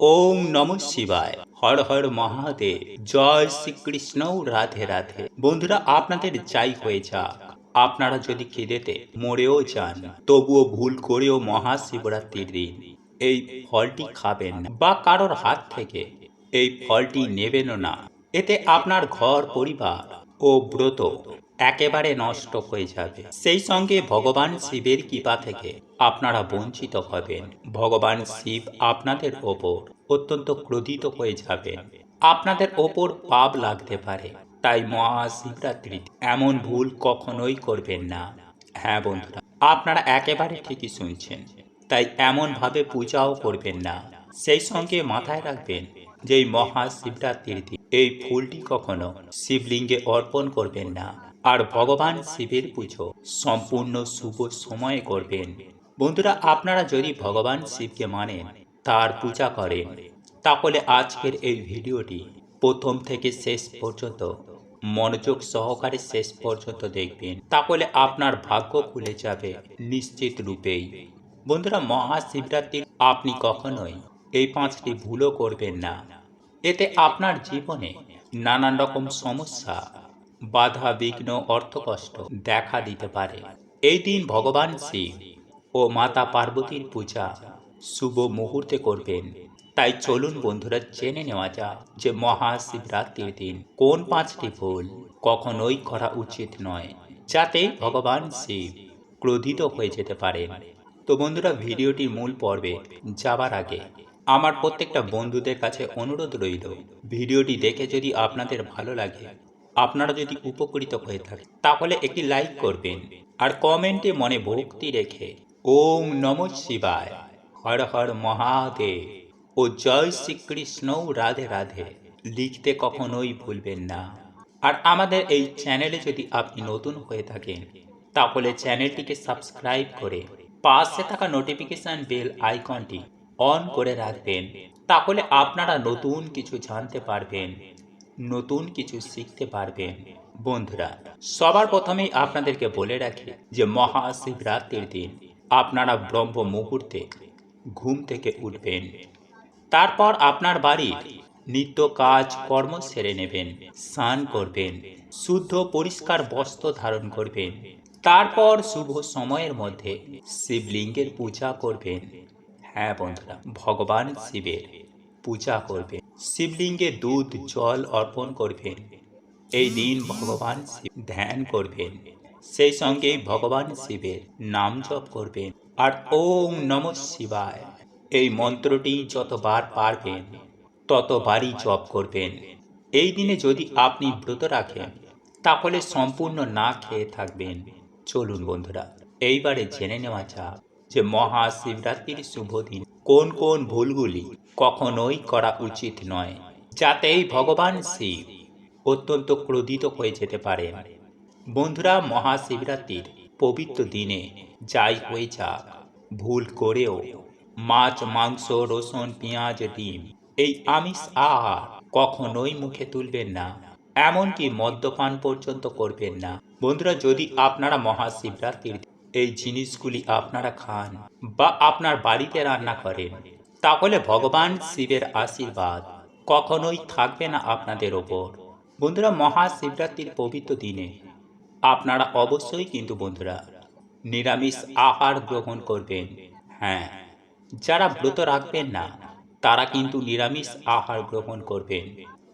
ওম নম শিবায়। হর হর মহাদেব। জয় শ্রীকৃষ্ণ। রাধে রাধে। বন্ধুরা, আপনাদের যাই হয়ে যাক। আপনারা যদি খিদেতে মরেও যান, তবুও ভুল করেও মহাশিবরাত্রির দিন। এই ফলটি খাবেন বা কারোর হাত থেকে এই ফলটি নেবেনও না। এতে আপনার ঘর, পরিবার ও ব্রত একেবারে নষ্ট হয়ে যাবে। সেই সঙ্গে ভগবান শিবের কৃপা থেকে আপনারা বঞ্চিত হবেন। ভগবান শিব আপনাদের ওপর অত্যন্ত ক্রোধিত হয়ে যাবেন। আপনাদের ওপর পাপ লাগতে পারে। তাই মহাশিবরাত্রি এমন ভুল কখনোই করবেন না। হ্যাঁ বন্ধুরা, আপনারা একেবারে ঠিকই শুনছেন। তাই এমনভাবে পূজাও করবেন না। সেই সঙ্গে মাথায় রাখবেন যে এই মহাশিবরাত্রির দিন এই ফুলটি কখনো শিবলিঙ্গে অর্পণ করবেন না। আর ভগবান শিবের পুজো সম্পূর্ণ শুভ সময়ে করবেন। বন্ধুরা, আপনারা যদি ভগবান শিবকে মানেন, তার পূজা করেন, তাহলে আজকের এই ভিডিওটি প্রথম থেকে শেষ পর্যন্ত, মনোযোগ সহকারে শেষ পর্যন্ত দেখবেন। তাহলে আপনার ভাগ্য খুলে যাবে নিশ্চিত রূপেই। বন্ধুরা মহাশিবরাত্রির আপনি কখনোই এই পাঁচটি ভুলও করবেন না। এতে আপনার জীবনে নানান রকম সমস্যা বাধা বিঘ্ন অর্থকষ্ট দেখা দিতে পারে। এই দিন ভগবান শিব ও মাতা পার্বতীর পূজা শুভ মুহূর্তে করবেন। তাই চলুন বন্ধুরা জেনে নেওয়া যাক যে মহাশিবরাত্রির দিন কোন পাঁচটি ভুল কখনোই করা উচিত নয় যাতে ভগবান শিব ক্রোধিত হয়ে যেতে পারেন তো বন্ধুরা ভিডিওটির মূল পর্বে যাবার আগে আমার প্রত্যেকটা বন্ধুদের কাছে অনুরোধ রইল ভিডিওটি দেখে যদি আপনাদের ভালো লাগে আপনারা যদি উপকৃত হয়ে থাকে তাহলে একটি লাইক করবেন আর কমেন্টে মনে ভক্তি রেখে ওম নম শিবায়, হর হর মহাদেব ও জয় শ্রীকৃষ্ণ রাধে রাধে, লিখতে কখনোই ভুলবেন না। আর আমাদের এই চ্যানেলে যদি আপনি নতুন হয়ে থাকেন, তাহলে চ্যানেলটিকে সাবস্ক্রাইব করে পাশে থাকা নোটিফিকেশন বেল আইকনটি অন করে রাখবেন, তাহলে আপনারা নতুন কিছু জানতে পারবেন। নতুন কিছু শিখতে পারবেন বন্ধুরা, সবার প্রথমেই আপনাদেরকে বলে রাখি যে মহাশিবরাত্রির দিন আপনারা ব্রহ্ম মুহূর্তে ঘুম থেকে উঠবেন। তারপর আপনার বাড়ির নিত্য কাজ কর্ম সেরে নেবেন, স্নান করবেন, শুদ্ধ পরিষ্কার বস্ত্র ধারণ করবেন, তারপর শুভ সময়ের মধ্যে শিবলিঙ্গের পূজা করবেন। হ্যাঁ বন্ধুরা, ভগবান শিবের পূজা করবেন। শিবলিঙ্গে দুধ, জল অর্পণ করবেন। এই দিন ভগবান শিব ধ্যান করবেন। সেই সঙ্গে ভগবান শিবের নাম জপ করবেন। আর ওম নম শিবায়। এই মন্ত্রটি যতবার পারবেন, ততবারই জপ করবেন। এই দিনে যদি আপনি ব্রত রাখেন, তাহলে সম্পূর্ণ না খেয়ে থাকবেন। চলুন বন্ধুরা, এইবারে জেনে নেওয়া যাক যে মহাশিবরাত্রির শুভ দিন। কোন কোন ভুলগুলি কখনোই করা উচিত নয়, যাতেই ভগবান শিব অত্যন্ত ক্রোধিত হয়ে যেতে পারেন। বন্ধুরা, মহাশিবরাত্রির পবিত্র দিনে যাই হয়ে যাক, ভুল করেও মাছ, মাংস, রসুন, পেঁয়াজ, ডিম এই আমিষ আহার কখনোই মুখে তুলবেন না, এমনকি মদ্যপান পর্যন্ত করবেন না। বন্ধুরা, যদি আপনারা মহাশিবরাত্রির এই জিনিসগুলি আপনারা খান বা আপনার বাড়িতে রান্না করেন, তাহলে ভগবান শিবের আশীর্বাদ কখনোই থাকবে না আপনাদের ওপর। বন্ধুরা, মহাশিবরাত্রির পবিত্র দিনে আপনারা অবশ্যই কিন্তু বন্ধুরা নিরামিষ আহার গ্রহণ করবেন। হ্যাঁ যারা ব্রত রাখবেন না, তারা কিন্তু নিরামিষ আহার গ্রহণ করবেন।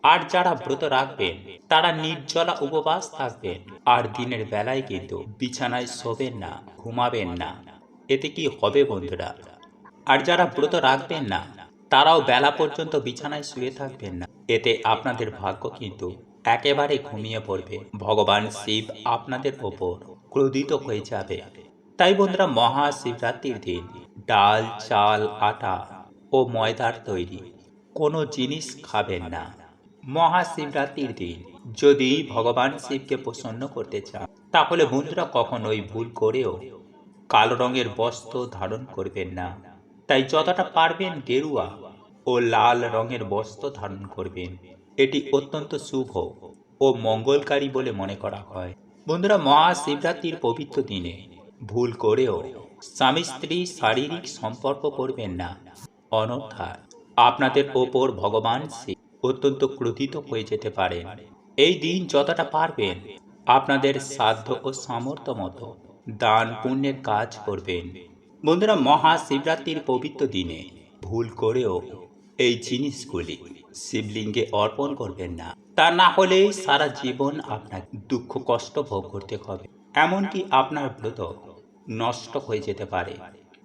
আর যারা ব্রত রাখবেন, তারা নির্জলা উপবাস থাকবেন। আর দিনের বেলায় কিন্তু বিছানায় শোবেন না, ঘুমাবেন না। এতে কি হবে বন্ধুরা? আর যারা ব্রত রাখবেন না, তারাও বেলা পর্যন্ত বিছানায় শুয়ে থাকবেন না। এতে আপনাদের ভাগ্য কিন্তু একেবারে ঘুমিয়ে পড়বে। ভগবান শিব আপনাদের ওপর ক্রোধিত হয়ে যাবে। তাই বন্ধুরা, মহাশিবরাত্রির দিন ডাল, চাল, আটা ও ময়দার তৈরি কোনো জিনিস খাবেন না। মহাশিবরাত্রির দিন। যদি ভগবান শিবকে প্রসন্ন করতে চান, তাহলে বন্ধুরা কখনোই ভুল করেও কালো রঙের বস্ত্র ধারণ করবেন না। তাই যতটা পারবেন গেরুয়া ও লাল রঙের বস্ত্র ধারণ করবেন। এটি অত্যন্ত শুভ ও মঙ্গলকারী বলে মনে করা হয়। বন্ধুরা, মহাশিবরাত্রির পবিত্র দিনে ভুল করেও স্বামী স্ত্রী শারীরিক সম্পর্ক করবেন না। অনর্থাৎ আপনাদের ওপর ভগবান শিব অত্যন্ত ক্রোধিত হয়ে যেতে পারেন এই দিন যতটা পারবেন, আপনাদের সাধ্য ও সামর্থ্য মতো দান পুণ্যের কাজ করবেন। বন্ধুরা, মহাশিবরাত্রির পবিত্র দিনে ভুল করেও এই জিনিসগুলি শিবলিঙ্গে অর্পণ করবেন না। তা না হলে সারা জীবন আপনার দুঃখ কষ্ট ভোগ করতে হবে। এমনকি আপনার ব্রত নষ্ট হয়ে যেতে পারে।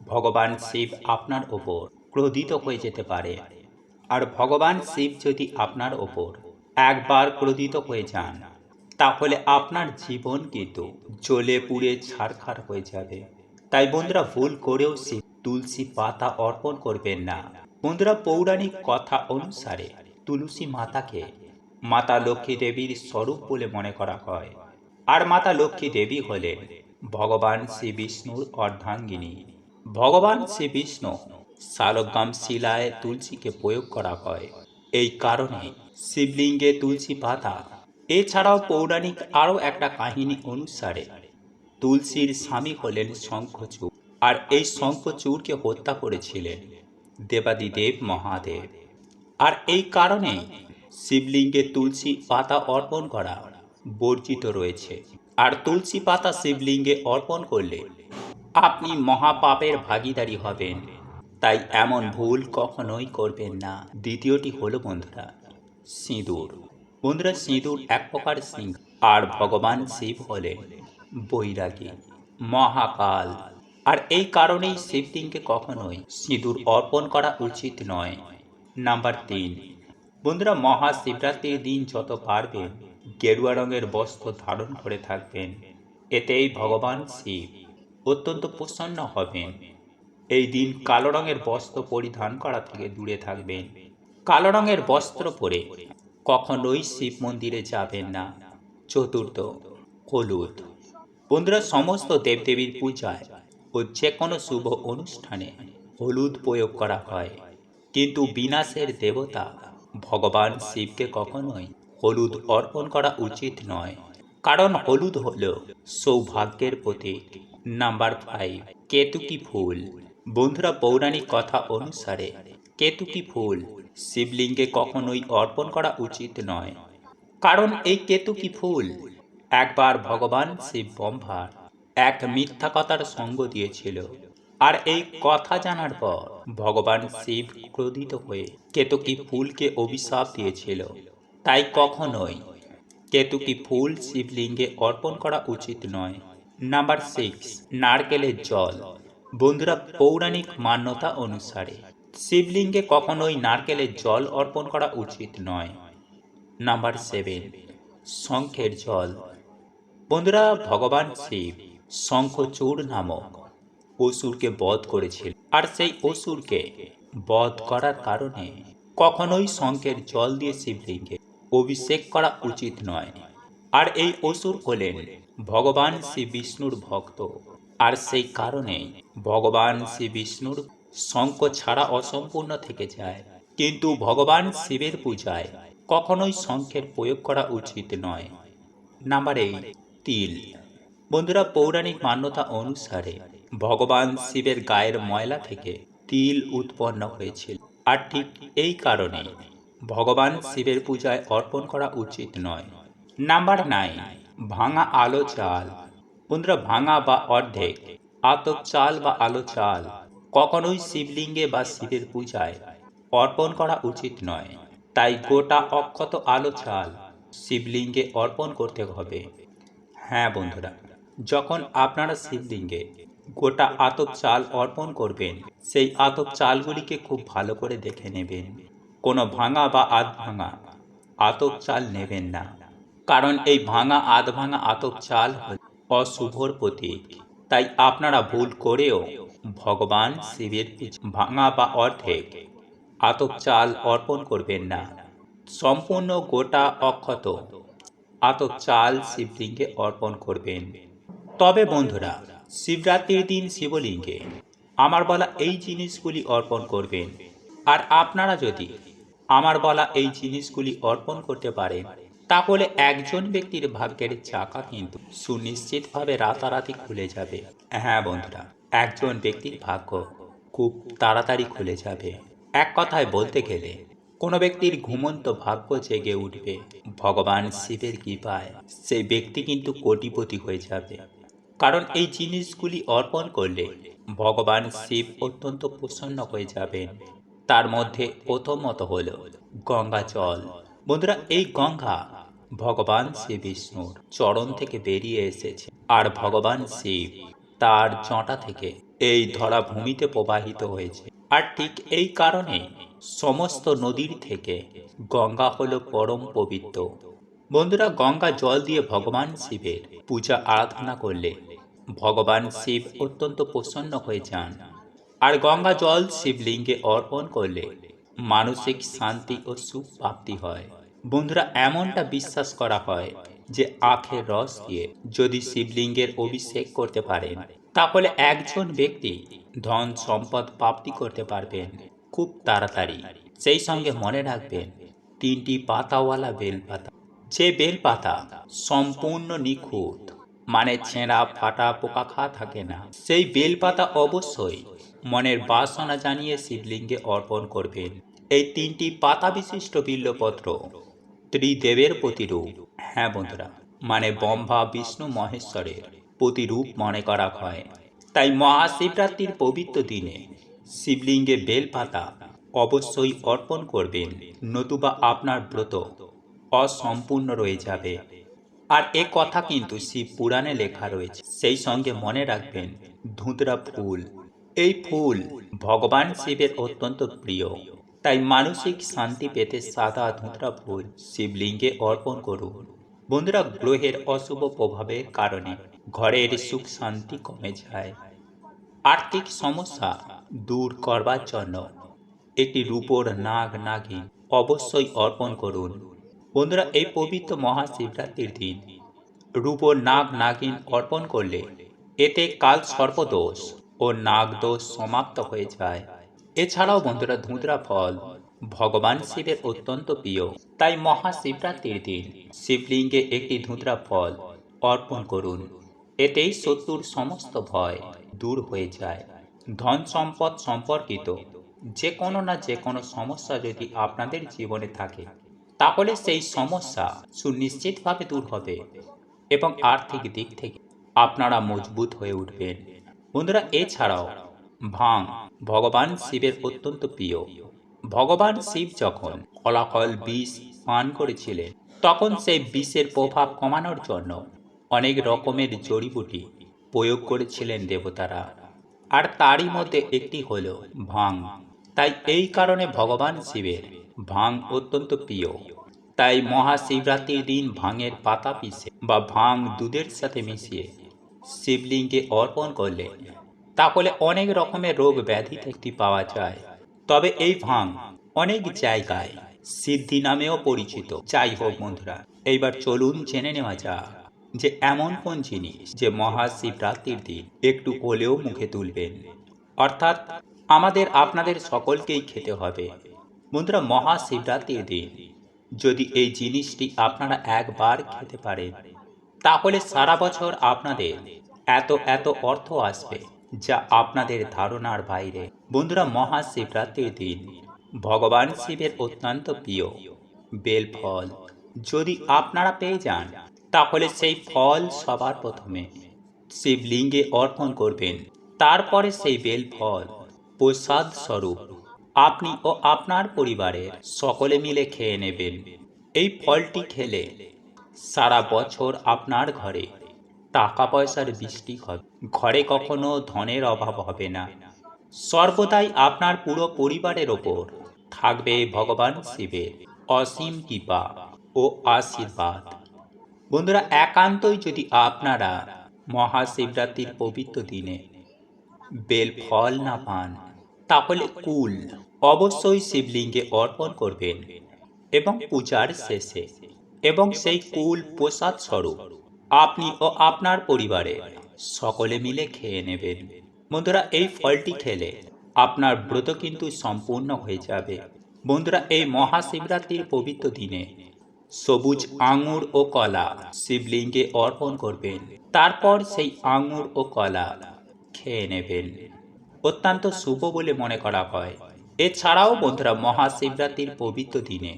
ভগবান শিব আপনার ওপর ক্রোধিত হয়ে যেতে পারে। আর ভগবান শিব যদি আপনার ওপর একবার ক্রোধিত হয়ে যান, তাহলে আপনার জীবন কিন্তু জ্বলে পুড়ে ছারখার হয়ে যাবে। তাই বন্ধুরা ভুল করেও শিব তুলসী পাতা অর্পণ করবেন না। বন্ধুরা পৌরাণিক কথা অনুসারে তুলসী মাতাকে মাতা লক্ষ্মী দেবীর স্বরূপ বলে মনে করা হয়। আর মাতা লক্ষ্মী দেবী হলেন ভগবান শ্রী বিষ্ণুর অর্ধাঙ্গিনী। ভগবান শ্রী বিষ্ণু শালগ্রাম শিলায় তুলসীকে প্রয়োগ করা হয়। এই কারণে শিবলিঙ্গে তুলসী পাতা। এছাড়াও পৌরাণিক আরও একটা কাহিনী অনুসারে, তুলসীর স্বামী হলেন শঙ্খচূড়, আর এই শঙ্খচূড়কে হত্যা করেছিলেন দেবাদিদেব মহাদেব। আর এই কারণে শিবলিঙ্গে তুলসী পাতা অর্পণ করা বর্জিত রয়েছে। আর তুলসী পাতা শিবলিঙ্গে অর্পণ করলে আপনি মহাপাপের ভাগীদারি হবেন। তাই এমন ভুল কখনোই করবেন না। দ্বিতীয়টি হলো বন্ধুরা, সিঁদুর। বন্ধুরা, সিঁদুর এক প্রকার সিংহ। আর ভগবান শিব হলেন বৈরাগী, মহাকাল। আর এই কারণেই শিবলিঙ্গে কখনোই সিঁদুর অর্পণ করা উচিত নয়। নাম্বার তিন, বন্ধুরা মহাশিবরাত্রির দিন যত পারবেন গেরুয়া রঙের বস্ত্র ধারণ করে থাকবেন। এতেই ভগবান শিব অত্যন্ত প্রসন্ন হবেন। এই দিন কালো রঙের বস্ত্র পরিধান করা থেকে দূরে থাকবেন। কালো রঙের বস্ত্র পরে কখনোই শিব মন্দিরে যাবেন না। চতুর্থ, হলুদ। বন্ধুরা, সমস্ত দেবদেবীর পূজায় ও যে কোনো শুভ অনুষ্ঠানে হলুদ প্রয়োগ করা হয়। কিন্তু বিনাশের দেবতা ভগবান শিবকে কখনোই হলুদ অর্পণ করা উচিত নয়। কারণ হলুদ হল সৌভাগ্যের প্রতীক। নাম্বার ফাইভ কেতুকি ফুল। বন্ধুরা পৌরাণিক কথা অনুসারে কেতুকি ফুল শিবলিঙ্গে কখনোই অর্পণ করা উচিত নয়। কারণ এই কেতুকি ফুল একবার ভগবান শিব ব্রহ্মার এক মিথ্যা কথার সঙ্গ দিয়েছিল। আর এই কথা জানার পর ভগবান শিব ক্রোধিত হয়ে কেতুকি ফুলকে অভিশাপ দিয়েছিল। তাই কখনোই কেতুকি ফুল শিবলিঙ্গে অর্পণ করা উচিত নয়। নাম্বার সিক্স, নারকেলের জল। বন্ধুরা পৌরাণিক মান্যতা অনুসারে, শিবলিঙ্গে কখনোই নারকেলের জল অর্পণ করা উচিত নয়। নাম্বার সেভেন, শঙ্খের জল। বন্ধুরা, ভগবান শিব শঙ্খচূড় নামক অসুরকে বধ করেছিল আর সেই অসুরকে বধ করার কারণে কখনোই শঙ্খের জল দিয়ে শিবলিঙ্গে অভিষেক করা উচিত নয়। আর এই অসুর হলেন ভগবান শ্রী বিষ্ণুর ভক্ত। আর সেই কারণে ভগবান শ্রী বিষ্ণুর শঙ্খ ছাড়া অসম্পূর্ণ থেকে যায়। কিন্তু ভগবান শিবের পূজায় কখনোই শঙ্খের প্রয়োগ করা উচিত নয়। নাম্বার এইট তিল। বন্ধুরা, পৌরাণিক মান্যতা অনুসারে ভগবান শিবের গায়ের ময়লা থেকে তিল উৎপন্ন হয়েছিল। আর ঠিক এই কারণে ভগবান শিবের পূজায় অর্পণ করা উচিত নয়। নাম্বার নাইন ভাঙা আলো চাল। বন্ধুরা ভাঙা বা অর্ধেক আতপ চাল বা আলো চাল, কখনোই শিবলিঙ্গে বা শিবের পূজায় অর্পণ করা উচিত নয়। তাই গোটা অক্ষত আলো চাল শিবলিঙ্গে অর্পণ করতে হবে। হ্যাঁ বন্ধুরা, যখন আপনারা শিবলিঙ্গে গোটা আতপ চাল অর্পণ করবেন, সেই আতপ চালগুলিকে খুব ভালো করে দেখে নেবেন। কোনো ভাঙা বা আধ ভাঙা আতপ চাল নেবেন না। কারণ এই ভাঙা আধ ভাঙা আতপ চাল হল অশুভর প্রতীক। তাই আপনারা ভুল করেও ভগবান শিবের ভাঙা বা অর্ধেক আতপ চাল অর্পণ করবেন না। সম্পূর্ণ গোটা অক্ষত আতপ চাল শিবলিঙ্গে অর্পণ করবেন। তবে বন্ধুরা, শিবরাত্রির দিন শিবলিঙ্গে আমার বলা এই জিনিসগুলি অর্পণ করবেন। আর আপনারা যদি আমার বলা এই জিনিসগুলি অর্পণ করতে পারেন তাহলে একজন ব্যক্তির ভাগ্যের চাকা কিন্তু সুনিশ্চিতভাবে রাতারাতি খুলে যাবে। হ্যাঁ বন্ধুরা, একজন ব্যক্তির ভাগ্য খুব তাড়াতাড়ি খুলে যাবে। এক কথায় বলতে গেলে, কোনো ব্যক্তির ঘুমন্ত ভাগ্য জেগে উঠবে। ভগবান শিবের কৃপায় সেই ব্যক্তি কিন্তু কোটিপতি হয়ে যাবে। কারণ এই জিনিসগুলি অর্পণ করলে ভগবান শিব অত্যন্ত প্রসন্ন হয়ে যাবেন। তার মধ্যে প্রথমত হল গঙ্গা জল। বন্ধুরা, এই গঙ্গা ভগবান শ্রী বিষ্ণুর চরণ থেকে বেরিয়ে এসেছে। আর ভগবান শিব তার জটা থেকে এই ধরা ভূমিতে প্রবাহিত হয়েছে। আর ঠিক এই কারণে সমস্ত নদীর থেকে গঙ্গা হল পরম পবিত্র। বন্ধুরা, গঙ্গা জল দিয়ে ভগবান শিবের পূজা আরাধনা করলে ভগবান শিব অত্যন্ত প্রসন্ন হয়ে যান। আর গঙ্গা জল শিবলিঙ্গে অর্পণ করলে মানসিক শান্তি ও সুখ প্রাপ্তি হয়। বন্ধুরা, এমনটা বিশ্বাস করা হয় যে আখের রস দিয়ে যদি শিবলিঙ্গের অভিষেক করতে পারেন, তাহলে একজন ব্যক্তি ধন সম্পদ প্রাপ্তি করতে পারবেন খুব তাড়াতাড়ি। সেই সঙ্গে মনে রাখবেন, তিনটি পাতাওয়ালা বেলপাতা, যে বেলপাতা সম্পূর্ণ নিখুঁত মানে ছেঁড়া, ফাটা, পোকা খা থাকে না, সেই বেলপাতা অবশ্যই মনের বাসনা জানিয়ে শিবলিঙ্গে অর্পণ করবেন। এই তিনটি পাতা বিশিষ্ট বিল্লপত্র ত্রিদেবের প্রতিরূপ। হ্যাঁ বন্ধুরা মানে ব্রহ্মা, বিষ্ণু, মহেশ্বরের প্রতিরূপ মনে করা হয়। তাই মহাশিবরাত্রির পবিত্র দিনে শিবলিঙ্গে বেলপাতা অবশ্যই অর্পণ করবেন, নতুবা আপনার ব্রত অসম্পূর্ণ রয়ে যাবে। আর এ কথা কিন্তু শিব পুরাণে লেখা রয়েছে। সেই সঙ্গে মনে রাখবেন ধুতরা ফুল, এই ফুল ভগবান শিবের অত্যন্ত প্রিয়। তাই মানসিক শান্তি পেতে সাদা ধুতরা ফুল, শিবলিঙ্গে অর্পণ করুন। বন্ধুরা, গ্রহের অশুভ প্রভাবের কারণে ঘরের সুখ শান্তি কমে যায়। আর্থিক সমস্যা দূর করবার জন্য একটি রূপোর নাগ নাগিন অবশ্যই অর্পণ করুন। বন্ধুরা, এই পবিত্র মহাশিবরাত্রির দিন রূপোর নাগ নাগিন অর্পণ করলে এতে কাল সর্পদোষ ও নাগদোষ সমাপ্ত হয়ে যায়। এছাড়াও বন্ধুরা ধুঁধরা ফল, ভগবান শিবের অত্যন্ত প্রিয়। তাই মহাশিবরাত্রির দিন শিবলিঙ্গে একটি ধুঁধরা ফল অর্পণ করুন। এতেই শত্রুর সমস্ত ভয় দূর হয়ে যায়। ধন সম্পদ সম্পর্কিত যে কোনো না যে কোনো সমস্যা যদি আপনাদের জীবনে থাকে, তাহলে সেই সমস্যা সুনিশ্চিতভাবে দূর হবে এবং আর্থিক দিক থেকে আপনারা মজবুত হয়ে উঠবেন। বন্ধুরা, এছাড়াও ভাং। ভগবান শিবের অত্যন্ত প্রিয়। ভগবান শিব যখন ফলাফল বিষ পান করেছিলেন, তখন সেই বিষের প্রভাব কমানোর জন্য অনেক রকমের জড়িবুটি প্রয়োগ করেছিলেন দেবতারা। আর তারই মধ্যে একটি হলো ভাং। তাই এই কারণে ভগবান শিবের ভাং অত্যন্ত প্রিয়। তাই মহাশিবরাত্রির দিন ভাঙের পাতা পিষে বা ভাং দুধের সাথে মিশিয়ে শিবলিঙ্গে অর্পণ করলে তাহলে অনেক রকমের রোগ ব্যাধি থেকে পাওয়া যায়। তবে এই ভাং অনেক জায়গায় সিদ্ধি নামেও পরিচিত। যাই হোক বন্ধুরা, এইবার চলুন জেনে নেওয়া যাক যে এমন কোন জিনিস যে মহাশিবরাত্রির দিন একটু হলেও মুখে তুলবেন। অর্থাৎ আমাদের আপনাদের সকলকেই খেতে হবে। বন্ধুরা, মহাশিবরাত্রির দিন যদি এই জিনিসটি আপনারা একবার খেতে পারেন, তাহলে সারা বছর আপনাদের এত এত অর্থ আসবে। যা আপনাদের ধারণার বাইরে। বন্ধুরা, মহাশিবরাত্রির দিন। ভগবান শিবের অত্যন্ত প্রিয়। বেল ফল যদি আপনারা পেয়ে যান, তাহলে সেই ফল সবার প্রথমে শিবলিঙ্গে অর্পণ করবেন। তারপরে সেই বেল ফল প্রসাদ স্বরূপ আপনি ও আপনার পরিবারের সকলে মিলে খেয়ে নেবেন। এই ফলটি খেলে সারা বছর আপনার ঘরে টাকা পয়সার বৃষ্টি হবে। ঘরে কখনো ধনের অভাব হবে না। সর্বদাই আপনার পুরো পরিবারের ওপর। থাকবে ভগবান শিবের অসীম কৃপা ও আশীর্বাদ। বন্ধুরা, একান্তই যদি আপনারা মহাশিবরাত্রির পবিত্র দিনে বেল ফল না পান, তাহলে কুল অবশ্যই শিবলিঙ্গে অর্পণ করবেন এবং পূজার শেষে। এবং সেই কুল প্রসাদ স্বরূপ আপনি ও আপনার পরিবারে সকলে মিলে খেয়ে নেবেন বন্ধুরা, এই ফলটি খেলে আপনার ব্রত কিন্তু সম্পূর্ণ হয়ে যাবে। বন্ধুরা, এই মহাশিবরাত্রির পবিত্র দিনে সবুজ আঙুর ও কলা শিবলিঙ্গে অর্পণ করবেন। তারপর সেই আঙুর ও কলা খেয়ে নেবেন। অত্যন্ত শুভ বলে মনে করা হয়। এছাড়াও বন্ধুরা, মহাশিবরাত্রির পবিত্র দিনে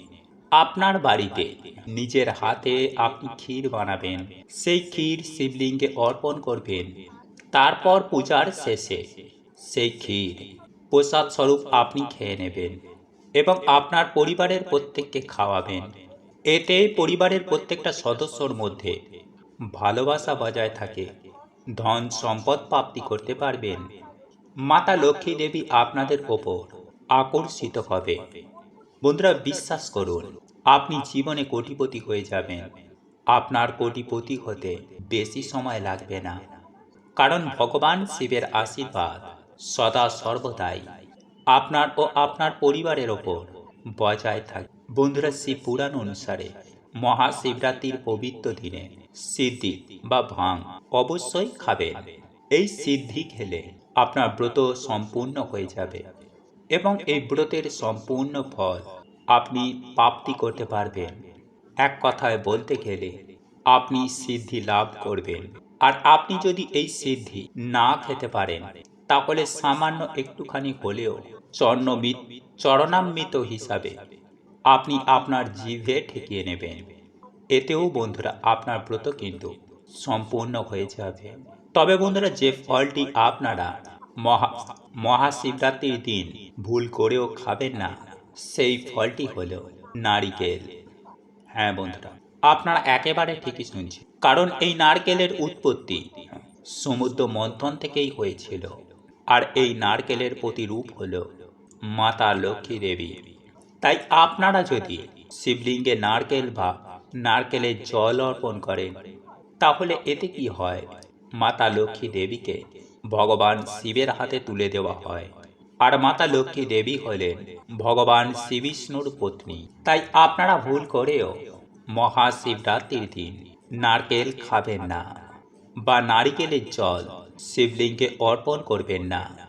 আপনার বাড়িতে নিজের হাতে আপনি ক্ষীর বানাবেন, সেই ক্ষীর শিবলিঙ্গে অর্পণ করবেন। তারপর পূজার শেষে সেই ক্ষীর প্রসাদ স্বরূপ আপনি খেয়ে নেবেন এবং আপনার পরিবারের প্রত্যেককে খাওয়াবেন। এতে পরিবারের প্রত্যেকটা সদস্যর মধ্যে ভালোবাসা বজায় থাকে, ধন সম্পদ প্রাপ্তি করতে পারবেন। মাতা লক্ষ্মী দেবী আপনাদের ওপর আকর্ষিত হবে। বন্ধুরা, বিশ্বাস করুন আপনি জীবনে কোটিপতি হয়ে যাবেন। আপনার কোটিপতি হতে বেশি সময় লাগবে না। কারণ ভগবান শিবের আশীর্বাদ সদা সর্বদাই আপনার ও আপনার পরিবারের ওপর বজায় থাকে। বন্ধুরা শিব পুরাণ অনুসারে মহাশিবরাত্রির পবিত্র দিনে সিদ্ধি বা ভাং অবশ্যই খাবেন। এই সিদ্ধি খেলে আপনার ব্রত সম্পূর্ণ হয়ে যাবে এবং এই ব্রতের সম্পূর্ণ ফল আপনি প্রাপ্তি করতে পারবেন। এক কথায় বলতে গেলে, আপনি সিদ্ধি লাভ করবেন। আর আপনি যদি এই সিদ্ধি না খেতে পারেন, তাহলে সামান্য একটুখানি হলেও চর্ণমিত চরণামৃত হিসাবে আপনি আপনার জিভে ঠেকিয়ে নেবেন। এতেও বন্ধুরা, আপনার ব্রত কিন্তু সম্পূর্ণ হয়ে যাবে। তবে বন্ধুরা, যে ফলটি আপনারা মহা, মহাশিবরাত্রির দিন ভুল করেও খাবেন না সেই ফলটি হলো নারিকেল। হ্যাঁ বন্ধুরা, আপনারা একেবারে ঠিকই শুনছেন। কারণ এই নারকেলের উৎপত্তি সমুদ্র মন্থন থেকেই হয়েছিল। আর এই নারকেলের প্রতিরূপ হল মাতা লক্ষ্মী দেবী। তাই আপনারা যদি শিবলিঙ্গে নারকেল বা নারকেলের জল অর্পণ করেন, তাহলে এতে কি হয়? মাতা লক্ষ্মী দেবীকে ভগবান শিবের হাতে তুলে দেওয়া হয়। আর মাতা লক্ষ্মী দেবী হলেন ভগবান শ্রীবিষ্ণুর পত্নী। তাই আপনারা ভুল করেও মহাশিবরাত্রির দিন নারকেল খাবেন না বা নারিকেলের জল শিবলিঙ্গে অর্পণ করবেন না।